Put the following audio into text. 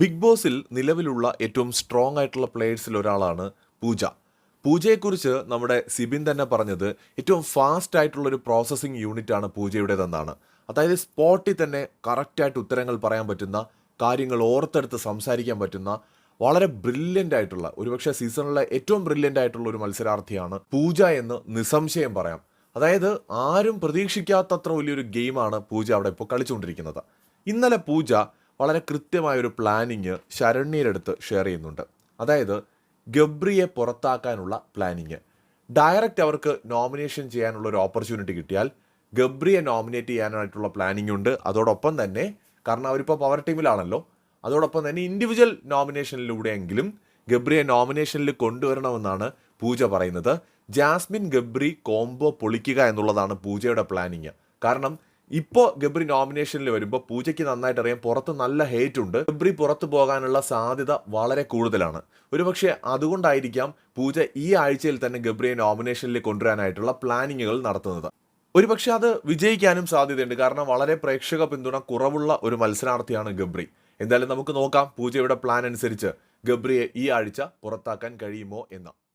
Big ബോസിൽ നിലവിലുള്ള ഏറ്റവും സ്ട്രോങ് ആയിട്ടുള്ള പ്ലേയേഴ്സിൽ ഒരാളാണ് പൂജ. പൂജയെക്കുറിച്ച് നമ്മുടെ സിബിൻ തന്നെ പറഞ്ഞത് ഏറ്റവും ഫാസ്റ്റ് ആയിട്ടുള്ള ഒരു പ്രോസസ്സിംഗ് യൂണിറ്റ് ആണ് പൂജയുടേതെന്നാണ്. അതായത് സ്പോട്ടിൽ തന്നെ കറക്റ്റായിട്ട് ഉത്തരങ്ങൾ പറയാൻ പറ്റുന്ന കാര്യങ്ങൾ ഓർത്തെടുത്ത് സംസാരിക്കാൻ പറ്റുന്ന വളരെ ബ്രില്യന്റ് ആയിട്ടുള്ള ഒരുപക്ഷെ സീസണിലെ ഏറ്റവും ബ്രില്യന്റ് ആയിട്ടുള്ള ഒരു മത്സരാർത്ഥിയാണ് പൂജ എന്ന് നിസ്സംശയം പറയാം. അതായത് ആരും പ്രതീക്ഷിക്കാത്തത്ര വലിയൊരു ഗെയിമാണ് പൂജ അവിടെ ഇപ്പോൾ കളിച്ചുകൊണ്ടിരിക്കുന്നത്. ഇന്നലെ പൂജ വളരെ കൃത്യമായ ഒരു പ്ലാനിങ് ശരണ്യരെടുത്ത് ഷെയർ ചെയ്യുന്നുണ്ട്. അതായത് ഗബ്രിയെ പുറത്താക്കാനുള്ള പ്ലാനിങ് ഡയറക്റ്റ് അവർക്ക് നോമിനേഷൻ ചെയ്യാനുള്ള ഒരു ഓപ്പർച്യൂണിറ്റി കിട്ടിയാൽ ഗബ്രിയെ നോമിനേറ്റ് ചെയ്യാനായിട്ടുള്ള പ്ലാനിങ് ഉണ്ട്. അതോടൊപ്പം തന്നെ കാരണം അവരിപ്പോൾ പവർ ടീമിലാണല്ലോ അതോടൊപ്പം തന്നെ ഇൻഡിവിജ്വൽ നോമിനേഷനിലൂടെയെങ്കിലും ഗബ്രിയെ നോമിനേഷനിൽ കൊണ്ടുവരണമെന്നാണ് പൂജ പറയുന്നത്. ജാസ്മിൻ ഗബ്രി കോംബോ പൊളിക്കുക എന്നുള്ളതാണ് പൂജയുടെ പ്ലാനിങ് കാരണം ഇപ്പോൾ ഗബ്രി നോമിനേഷനിൽ വരുമ്പോൾ പൂജയ്ക്ക് നന്നായിട്ട് അറിയാം പുറത്ത് നല്ല ഹേറ്റ് ഉണ്ട്. ഗബ്രി പുറത്തു പോകാനുള്ള സാധ്യത വളരെ കൂടുതലാണ്. ഒരുപക്ഷെ അതുകൊണ്ടായിരിക്കാം പൂജ ഈ ആഴ്ചയിൽ തന്നെ ഗബ്രിയെ നോമിനേഷനിൽ കൊണ്ടുവരാനായിട്ടുള്ള പ്ലാനിങ്ങുകൾ നടത്തുന്നത്. ഒരുപക്ഷെ അത് വിജയിക്കാനും സാധ്യതയുണ്ട്. കാരണം വളരെ പ്രേക്ഷക പിന്തുണ കുറവുള്ള ഒരു മത്സരാർത്ഥിയാണ് ഗബ്രി. എന്തായാലും നമുക്ക് നോക്കാം പൂജയുടെ പ്ലാൻ അനുസരിച്ച് ഗബ്രിയെ ഈ ആഴ്ച പുറത്താക്കാൻ കഴിയുമോ എന്ന്.